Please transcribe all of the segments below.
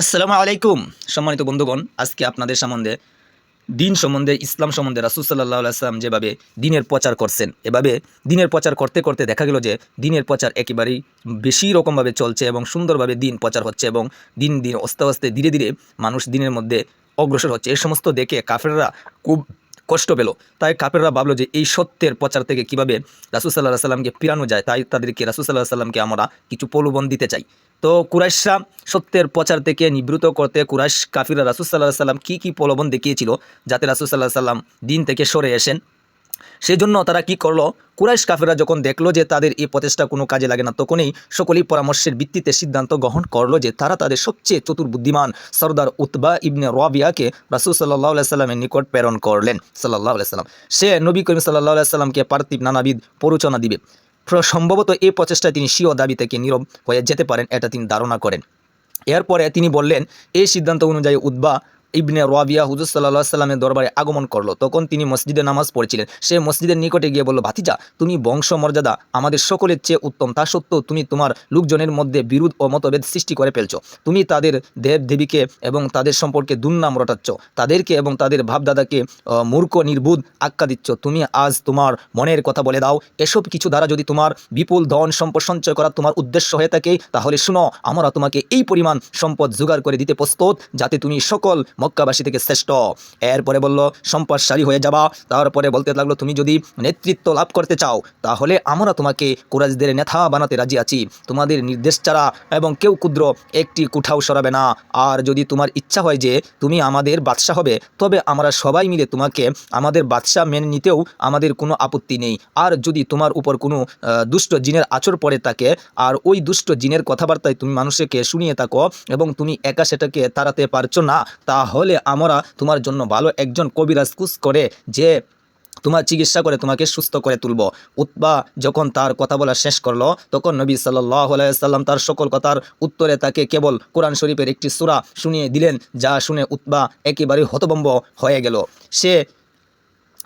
আসসালামু আলাইকুম, সম্মানিত বন্ধুগণ। আজকে আপনাদের সম্বন্ধে, দিন সম্বন্ধে, ইসলাম সম্বন্ধে রাসুল সাল্লাহ আসলাম যেভাবে দিনের প্রচার করছেন, এভাবে দিনের প্রচার করতে করতে দেখা গেল যে দিনের প্রচার একেবারেই বেশি রকমভাবে চলছে এবং সুন্দরভাবে দিন প্রচার হচ্ছে এবং দিন দিন আস্তে আস্তে ধীরে ধীরে মানুষ দিনের মধ্যে অগ্রসর হচ্ছে। এ সমস্ত দেখে কাফেররা খুব কষ্ট পেল। তাই কাপেররা ভাবলো যে এই সত্যের প্রচার থেকে কীভাবে রাসুল সাল্লাহ সাল্লামকে পিরানো যায়, তাই তাদেরকে রাসুল সাল্লাহ সাল্লামকে আমরা কিছু প্রলোভন দিতে চাই। তো কুরাইশরা সত্যের প্রচার থেকে নিবৃত করতে কুরাইশ কাফিরা রাসুল সাল্লাহ সাল্লাম কী কী প্রলোভন দেখিয়েছিল যাতে রাসুল সাল্লাহ সাল্লাম দিন থেকে সরে আসেন সেই জন্য তারা কি করল? কুরাইশ কাফেরা যখন দেখল যে তাদের এই প্রচেষ্টা কোনো কাজে লাগে না, তখনই সকলেই পরামর্শের ভিত্তিতে সিদ্ধান্ত গ্রহণ করল যে তারা তাদের সবচেয়ে চতুর বুদ্ধিমান সর্দার উতবা ইবনে রাবিয়াকে রাসুল সাল্লাহ সাল্লামের নিকট প্রেরণ করলেন সাল্লাহ সাল্লাম। সে নবী করিম সাল্লাহ সাল্লামকে পার্থিব নানাবিধ প্ররোচনা দিবে। সম্ভবত এই প্রচেষ্টায় তিনি স্বীয় দাবি থেকে নীরব হয়ে যেতে পারেন, এটা তিনি ধারণা করেন। এরপরে তিনি বললেন, এই সিদ্ধান্ত অনুযায়ী উদ্বা ইবনে রাবিয়া হুজুর সাল্লাহ সাল্লামের দরবারে আগমন করল। তখন তিনি মসজিদে নামাজ পড়ছিলেন। সে মসজিদের নিকটে গিয়ে বলল, ভাতিজা, তুমি বংশ মর্যাদা আমাদের সকলের চেয়ে উত্তম। তা সত্ত্বেও তুমি তোমার লোকজনের মধ্যে বিরোধ ও মতভেদ সৃষ্টি করে ফেলছ। তুমি তাদের দেব দেবীকে এবং তাদের সম্পর্কে দুর্নাম রটাচ্ছ। তাদেরকে এবং তাদের ভাবদাদাকে মূর্খ, নির্বুধ আখ্যা দিচ্ছ। তুমি আজ তোমার মনের কথা বলে দাও। এসব কিছু দ্বারা যদি তোমার বিপুল ধন সম্পদ সঞ্চয় করা তোমার উদ্দেশ্য হয়ে থাকে, তাহলে শুনো, আমরা তোমাকে এই পরিমাণ সম্পদ জোগাড় করে দিতে প্রস্তুত, যাতে তুমি সকল মক্কাবাসী থেকে শ্রেষ্ঠ। এরপরে বলল, সম্পদশালী হয়ে যাবা। তারপরে বলতে লাগল, তুমি যদি নেতৃত্ব লাভ করতে চাও, তাহলে আমরা তোমাকে কুরাজদের নেতা বানাতে রাজি আছি। তোমাদের নির্দেশ ছাড়া এবং কেউ ক্ষুদ্র একটি কুঠাও সরাবে না। আর যদি তোমার ইচ্ছা হয় যে তুমি আমাদের বাদশাহ হবে, তবে আমরা সবাই মিলে তোমাকে, আমাদের বাদশাহ মেনে নিতেও আমাদের কোনো আপত্তি নেই। আর যদি তোমার উপর কোনো দুষ্ট জিনের আচর পড়ে থাকে আর ওই দুষ্ট জিনের কথাবার্তায় তুমি মানুষকে শুনিয়ে থাকো এবং তুমি একা সেটাকে তাড়াতে পারছ না তাহলে আমরা তোমার জন্য ভালো একজন কবিরাজ কুস করে যে তোমার চিকিৎসা করে তোমাকে সুস্থ করে তুলব। উৎবা যখন তার কথা বলা শেষ করল, তখন নবী সাল্লাহ সাল্লাম তার সকল কথার উত্তরে তাকে কেবল কোরআন শরীফের একটি সুরা শুনিয়ে দিলেন, যা শুনে উৎবা একেবারেই হতবম্ব হয়ে গেল। সে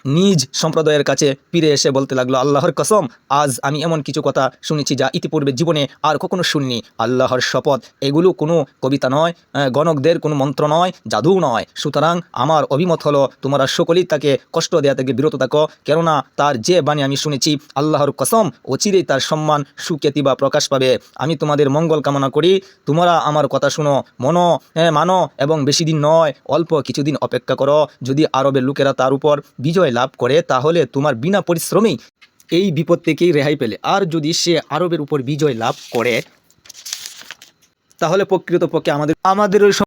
নিজ সম্প্রদায়ের কাছে ফিরে এসে বলতে লাগল আল্লাহর কসম আজ আমি এমন কিছু কথা শুনেছি যা ইতিপূর্বে জীবনে আর কখনো শুনিনি। আল্লাহর শপথ এগুলো কোনো কবিতা নয় গণকদের কোনো মন্ত্র নয় জাদু নয়। সুতরাং আমার অভিমত হলো তোমরা সকলেই তাকে কষ্ট দেওয়া থেকে বিরত থাকো। কেননা তার যে বাণী আমি শুনেছি আল্লাহর কসম অচিরেই তার সম্মান সুখ্যাতি বা প্রকাশ পাবে। আমি তোমাদের মঙ্গল কামনা করি। তোমরা আমার কথা শুনো মনো হ্যাঁ, মানো এবং বেশি দিন নয় অল্প কিছুদিন অপেক্ষা করো। যদি আরবের লোকেরা তার উপর বিজয় লাভ করে, তাহলে তোমার বিনা পরিশ্রমেই এই বিপদ থেকেই রেহাই পেলে। আর যদি সে আরবের উপর বিজয় লাভ করে, তাহলে প্রকৃতপক্ষে আমাদের আমাদের ওই